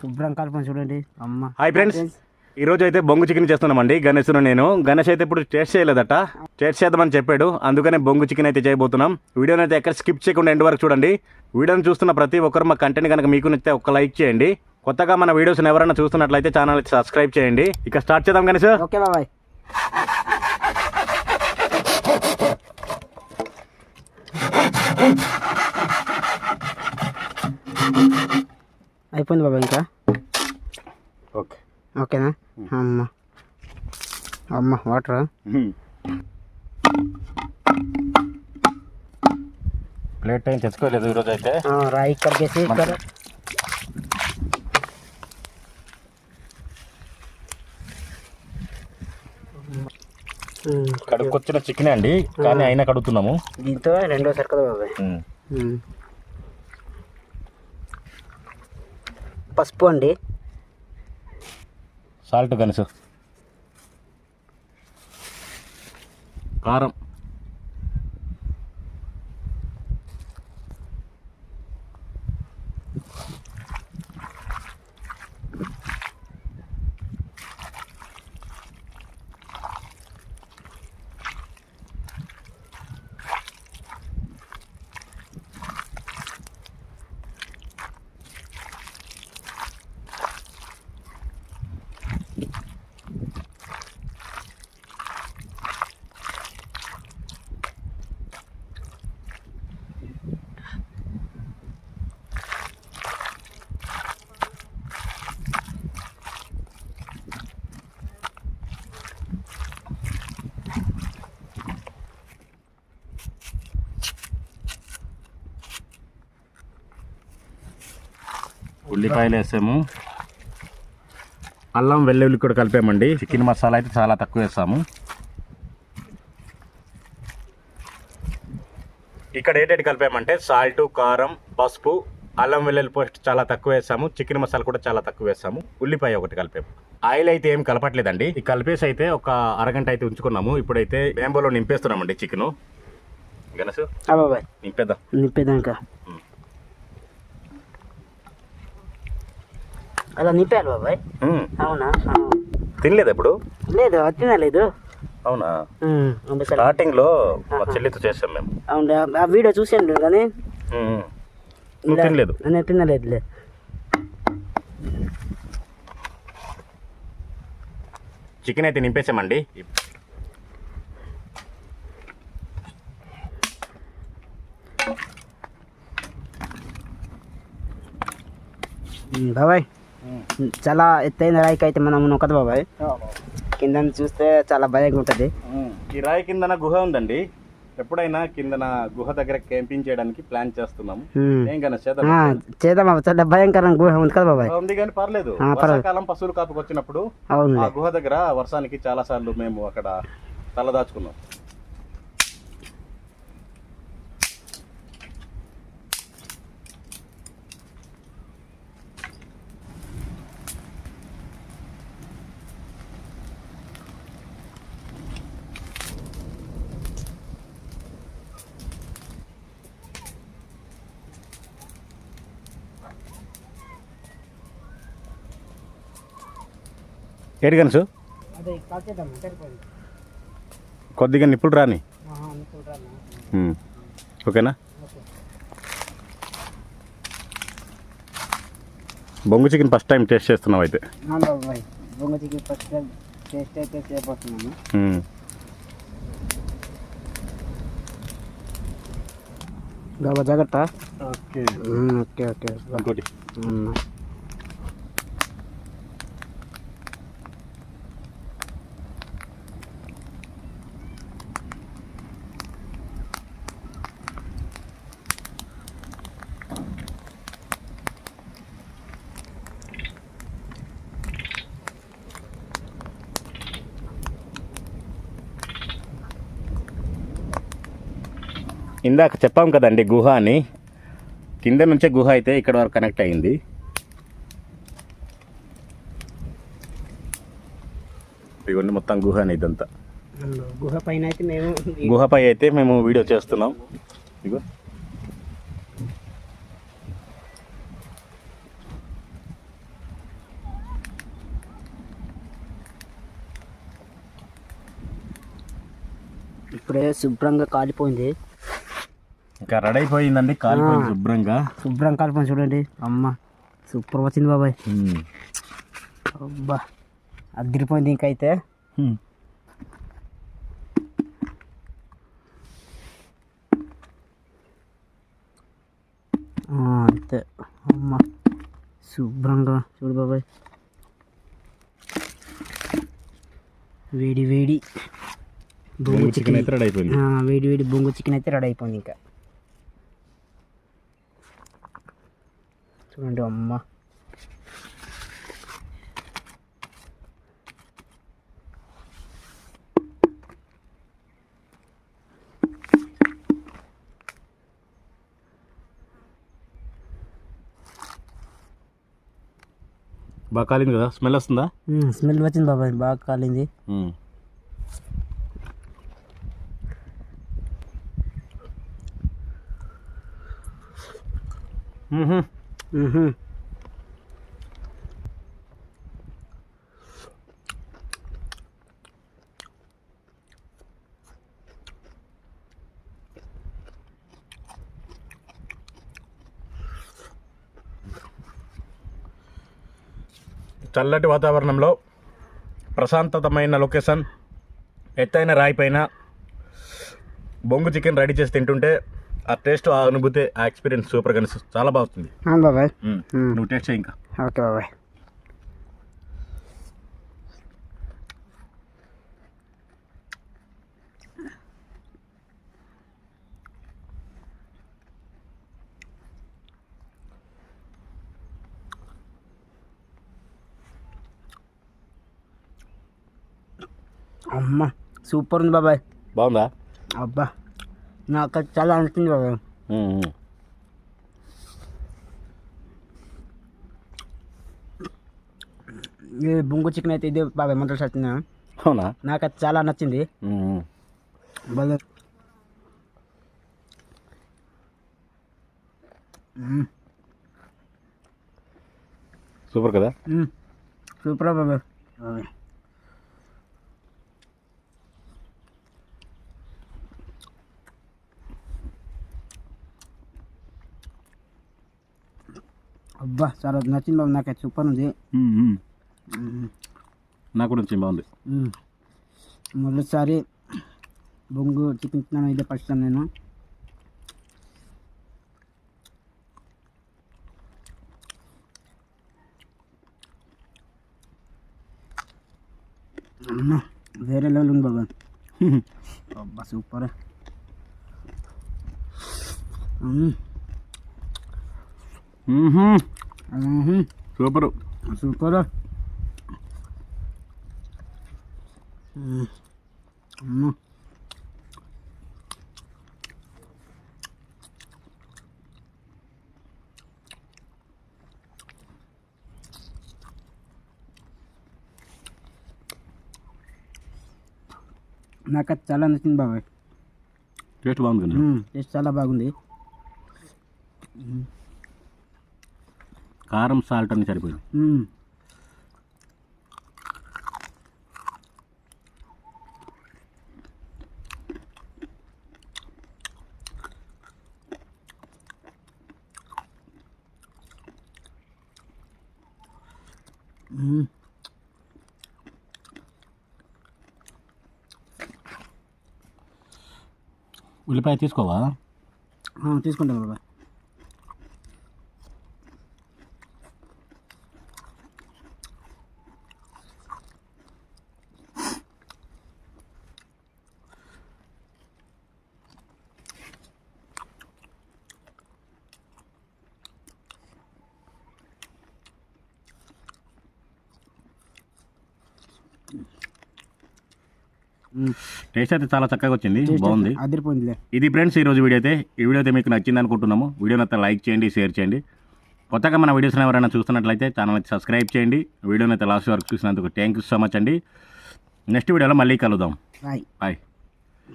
శుభ్రం చూడండి. అమ్మ. హాయ్ ఫ్రెండ్స్ ఈ రోజు అయితే బొంగు చికెన్ చేస్తున్నామండి. గణేష్ నేను. గణేష్ అయితే ఇప్పుడు టేస్ట్ చేయలేదట. టేస్ట్ చేద్దామని చెప్పాడు. అందుకనే బొంగు చికెన్ అయితే చేయబోతున్నాం. వీడియోని అయితే ఎక్కడ స్కిప్ చేయకుండా ఎండ్ వరకు చూడండి. వీడియోని చూస్తున్న ప్రతి ఒక్కరు మా కంటెంట్ కనుక మీకు నచ్చితే ఒక లైక్ చేయండి. కొత్తగా మన వీడియోస్ ఎవరైనా చూస్తున్నట్లయితే ఛానల్ సబ్స్క్రైబ్ చేయండి. ఇక స్టార్ట్ చేద్దాం గణేష్. ఓకే బాబాయ్ అయిపోయింది బాబాయ్ ఇంకా? ఓకే. ఓకేనా? అమ్మ. అమ్మ వాటర్? ప్లేట్ టైం తెచ్చుకోలేదు ఈరోజు అయితే. రాయి కడిగేసి ఇక్కడ. కడుక్కొచ్చిన చికెన్ అండి కానీ అయినా కడుగుతున్నాము. దీంతో రెండోసారి కదా బాబాయ్ పసుపు అండి. సాల్ట్ గణేష్ కారం. ఉల్లిపాయలు వేసాము. అల్లం వెల్లుల్లి కూడా కలిపామండి. చికెన్ మసాలా అయితే చాలా తక్కువ వేస్తాము. ఇక్కడ ఏంటంటే కలిపామంటే సాల్ట్ కారం పసుపు అల్లం వెల్లుల్లి పేస్ట్ చాలా తక్కువ వేసాము చికెన్ మసాలా కూడా చాలా తక్కువ వేసాము ఉల్లిపాయ ఒకటి కలిపాము. ఆయిల్ అయితే ఏం కలపట్లేదండి. ఈ కలిపేసి అయితే ఒక అరగంట అయితే ఉంచుకున్నాము. ఇప్పుడైతే బేంబోలో నింపేస్తున్నామండి చికెన్. గనసు నింపేద్దాం. నింపేదాక అలా నింపాలి బాబాయ్. అవునా. తినలేదు ఎప్పుడు లేదు తినలేదు అవునా. స్టార్టింగ్లో మా చెల్లితో చేసాం మేము. అవును ఆ- వీడియో చూసాను కానీ. తినలేదు? నేను తినలేదులే. చికెన్ అయితే నింపేసామండి. బాబాయ్. చాలా ఎత్తైన రాయికి అయితే మనం ఉన్నాం కదా బాబాయ్ కింద చూస్తే చాలా భయంగా ఉంటుంది. ఈ రాయి కిందన గుహ ఉందండి. ఎప్పుడైనా కిందన గుహ దగ్గర క్యాంపింగ్ చేయడానికి ప్లాన్ చేస్తున్నాము. ఏం చేద్దాం చేద్దాం చాలా భయంకరంగా గుహ ఉంది కదా బాబాయ్. ఉంది కానీ పర్లేదు. వర్షాకాలం పశువులు కాపుకి వచ్చినప్పుడు అవును ఆ గుహ దగ్గర వర్షానికి చాలా సార్లు మేము అక్కడ తలదాచుకున్నాం. ఏడు కనుసు సరిపోయింది. కొద్దిగా నిప్పులు రాని. ఓకేనా? ఓకే. బొంగు చికెన్ ఫస్ట్ టైం టేస్ట్ చేస్తున్నావు అయితే. అవును బాబాయ్ బొంగ చికెన్ ఫస్ట్ టేస్ట్ అయితే చేయబోతున్నాను. మ్మ్. బాబా జాగ్రత్త. ఓకే. Okay okay. ఇంకోటి. ఇందాక చెప్పాం కదండి గుహ అని కింద నుంచే గుహ అయితే ఇక్కడ వరకు కనెక్ట్ అయింది. ఇవ్వండి మొత్తం గుహ అని ఇదంతా గుహ పైన అయితే మేము గుహపై అయితే మేము వీడియో చేస్తున్నాం. ఇగో ఇప్పుడే శుభ్రంగా కాలిపోయింది. ఇంకా రెడీ అయిపోయిందండి కాలిపోయింది శుభ్రంగా. శుభ్రం కాలిపోయింది చూడండి. అమ్మ సూపర్ వచ్చింది బాబాయ్. అబ్బా అదిరిపోయింది ఇంకైతే. అంతే. అమ్మ శుభ్రంగా చూడు బాబాయ్. వేడి వేడి బొంగు చికెన్. అయితే రెడీ అయిపోయింది. వేడి వేడి బొంగు చికెన్ అయితే రెడీ అయిపోయింది ఇంకా. చూడండి అమ్మ. బాగా కాలింది కదా? స్మెల్ వస్తుందా? స్మెల్ వచ్చింది బాబాయ్ బాగా కాలింది. ఉమ్. Mm-hmm. చల్లటి వాతావరణంలో ప్రశాంతతమైన లొకేషన్ ఎత్తైన రాయి పైన బొంగు చికెన్ రెడీ చేసి తింటుంటే ఆ టేస్ట్ ఆ అనుభూతి ఆ ఎక్స్పీరియన్స్ సూపర్గా అనిపిస్తుంది. చాలా బాగుంది బాబాయ్. నువ్వు టేస్ట్ చేయి ఇంకా. ఓకే బాబాయ్. అమ్మ సూపర్ ఉంది బాబాయ్. బాగుందా? అబ్బా. నాకు అది చాలా మ్మ్. ఈ బొంగు చికెన్ అయితే ఇదే బాబాయ్ మంటలు సత్తున్నా అవునా నాకు అది చాలా నచ్చింది. భలే. సూపర్ కదా. సూపర్ బాబాయ్ అబ్బా చాలా నచ్చింది బాబు నాకు సూపర్ ఉంది. నాకు కూడా వచ్చింది బాగుంది. మొదటిసారి బొంగు చికెన్ తిన్నాను ఇదే ఫస్ట్ టైం నేను. అమ్మ వేరే లెవెల్ ఉంది బాబా. అబ్బా సూపర్. సూపర్. సూపర్. నాకు అది చాలా నచ్చింది బాబాయ్. టేస్ట్ బాగుంది. టేస్ట్ చాలా బాగుంది. కారం సాల్ట్ అన్ని సరిపోయింది. ఉల్లిపాయ తీసుకోవా? ఆ, తీసుకుంటాం టేస్ట్ అయితే చాలా చక్కగా వచ్చింది. బాగుంది. అదిరిపోయిందిలే. ఇది ఫ్రెండ్స్ ఈ రోజు వీడియో అయితే. ఈ వీడియో అయితే మీకు నచ్చింది అనుకుంటున్నాము. వీడియోని అయితే లైక్ చేయండి షేర్ చేయండి. కొత్తగా మన వీడియోస్ ఎవరైనా చూస్తున్నట్లయితే ఛానల్ అయితే సబ్స్క్రైబ్ చేయండి. వీడియోని అయితే లాస్ట్ వరకు చూసినందుకు థ్యాంక్ యూ సో మచ్ అండి. నెక్స్ట్ వీడియోలో మళ్ళీ కలుద్దాం. Bye bye